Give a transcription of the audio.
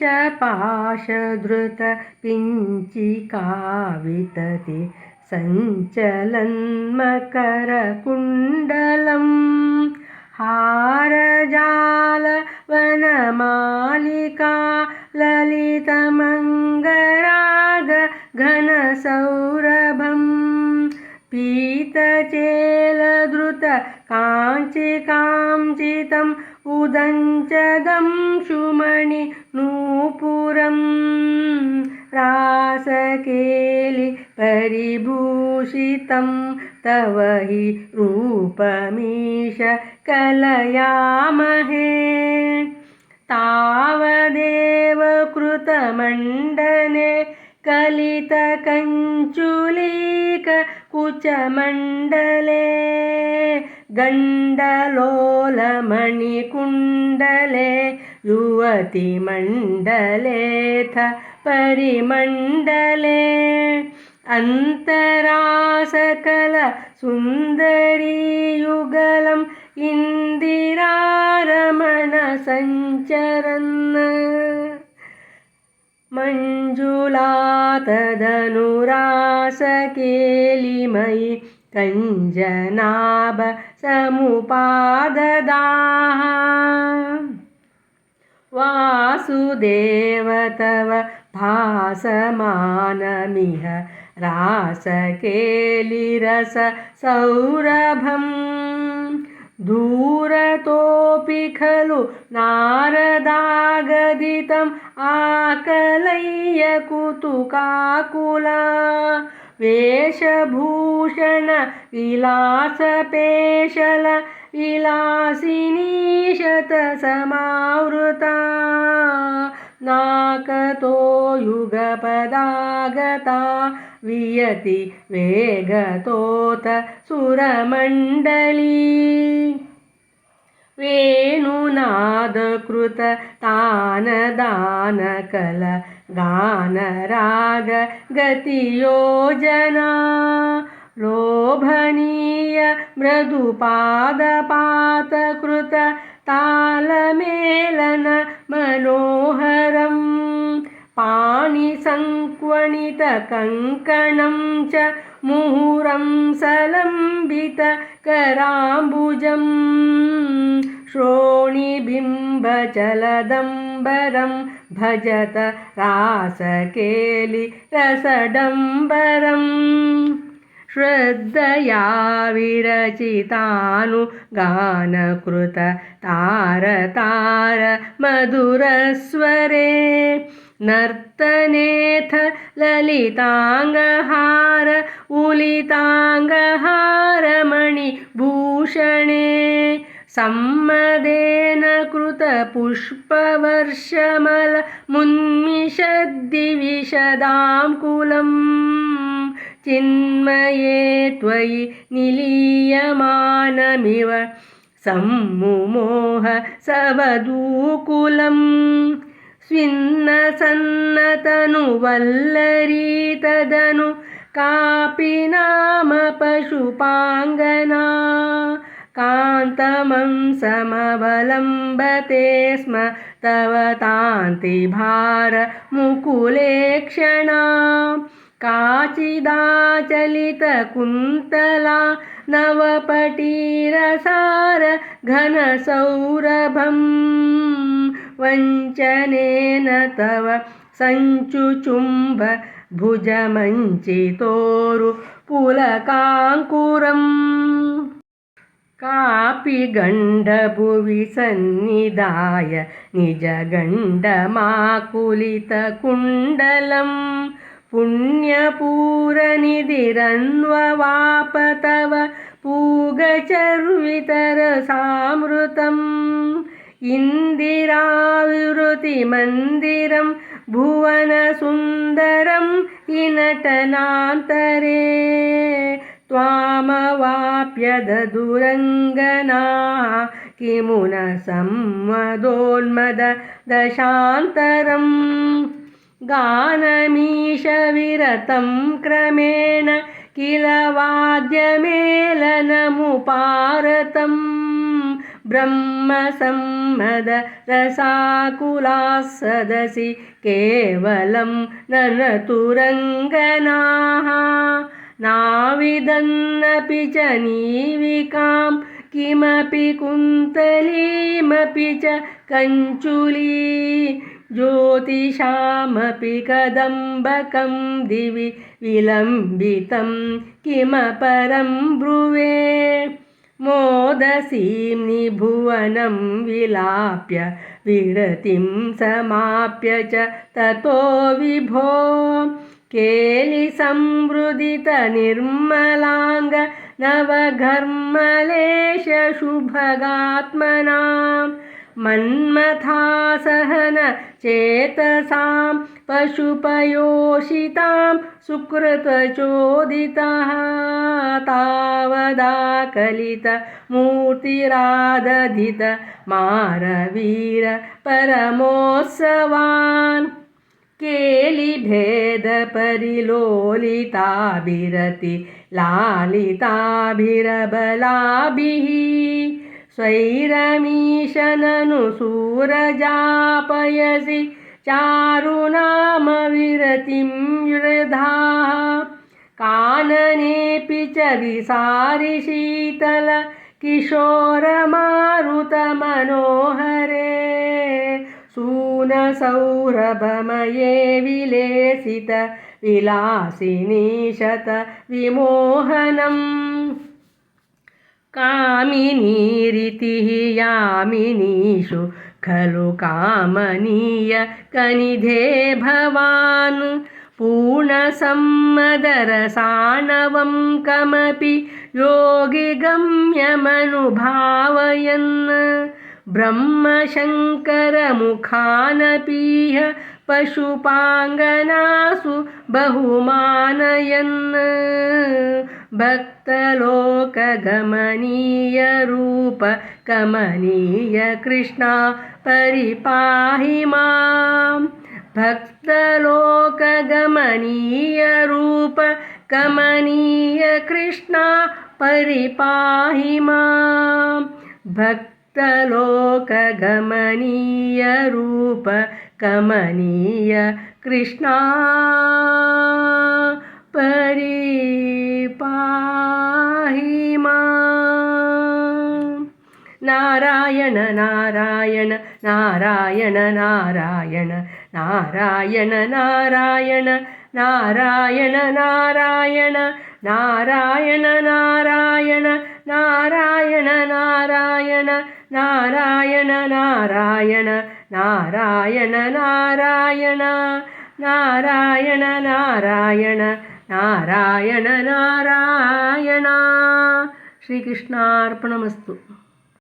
केशपाशधृतपिञ्चिका वितति सञ्चलन्मकरकुण्डलं हारजालवनमालिका ललितमङ्गराग घनसौरभम् पीतचेलधृतकाञ्चिकाञ्चितम् उदञ्चदं शुमणि नूपुरं रासकेलि परिभूषितं तव हि रूपमीश कलयामहे। तावदेव कृतमण्डने कलितकञ्चुलीककुचमण्डले गण्डलोलमणिकुण्डले युवतिमण्डलेऽथ परिमण्डले अन्तरासकलसुन्दरीयुगलम् इन्दिरारमणसञ्चरन् मञ्जुलातदनुरासकेलिमयि कञ्जनाभ समुपाददाः वासुदेव तव भासमानमिह रासकेलिरससौरभम् दूरतोऽपि खलु नारदागदितम् आकलय्य कुतुकाकुला। वेशभूषण विलासिनीशतसमावृता नाकतो युगपदागता वियति वेगतोत सुरमण्डली। वेणुनादकृत तानदानकल गानराग गतियोजना लोभनीय मृदुपादपातकृत तालमेलन मनोहरम् पाणिसङ्क्वणितकङ्कणं च मुहुरं सलम्बितकराम्बुजं श्रोणिबिम्बचलदम्बरं भजत रासकेलि रसडम्बरम् श्रद्धया विरचितानुगानकृत तारतार मधुरस्वरे। नर्तनेऽथ ललिताङ्गहार उलिताङ्गहारमणिभूषणे सम्मदेन कृतपुष्पवर्षमलमुन्मिषद्दिविशदां कुलम् चिन्मये त्वयि निलीयमानमिव सम्मुमोह सवधूकुलम् स्विन्नसन्नतनुवल्लरी तदनु कापि नाम पशुपाङ्गना कान्तमं समवलम्बते स्म तव तान्तिभारमुकुलेक्षणा काचिदाचलितकुन्तला नवपटीरसार घनसौरभम् वञ्चनेन तव सञ्चुचुम्ब भुजमञ्चितोरु पुलकाङ्कुरम् कापि गण्डभुवि सन्निधाय निजगण्डमाकुलितकुण्डलम् पुण्यपूरनिधिरन्ववाप तव पूगचर्वितरसामृतम् इन्दिराविवृतिमन्दिरं भुवनसुन्दरं इनटनान्तरे त्वामवाप्यदुरङ्गना किमु न संवदोन्मददशान्तरम् गानमीशविरतं क्रमेण किल वाद्यमेलनमुपारतं। ब्रह्मसम्मदरसाकुलाः सदसि केवलं ननतुरङ्गनाः। नाविदन्नपि च नीविकां किमपि कुन्तलीमपि च कञ्चुली ज्योतिषामपि कदम्बकं दिवि विलम्बितं किमपरं ब्रुवे। मोदसीं निभुवनं विलाप्य विरतिं समाप्य च ततो विभो। केलिसंवृदितनिर्मलाङ्ग नवघर्मलेशशुभगात्मनाम् मन्मथासहन चेतसां पशुपयोषितां सुकृतचोदितः तावदाकलितमूर्तिरादधित मारवीर परमोत्सवान्। केलिभेदपरिलोलिताभिरति लालिताभिरबलाभिः स्वैरमीश ननु सूरजापयसि चारुनामविरतिं युधा काननेऽपि च विसारिशीतल किशोरमारुतमनोहरे। सूनसौरभमये विलेसित विलासिनीशत विमोहनम्। कामिनीरितिः यामिनीषु खलु कामनीय कनिधे भवान्। पूर्णसम्मदरसाणवं कमपि योगिगम्यमनुभावयन् ब्रह्मशङ्करमुखानपीह पशुपाङ्गनासु बहुमानयन् भक्तलोकगमनीयरूप कमनीय कृष्णा परिपाहि मां भक्तलोकगमनीयरूप कमनीय कृष्णा परिपाहि मां भक्तलोकगमनीयरूप कमनीय कृष्णा परिपाहि माम् नारायण नारायण नारायण नारायण नारायण नारायण नारायण नारायण नारायण नारायण नारायण नारायण नारायण नारायण नारायण नारायण नारायण नारायण ನಾರಾಯಣ ನಾರಾಯಣ. ಶ್ರೀಕೃಷ್ಣಾರ್ಪಣಮಸ್ತು.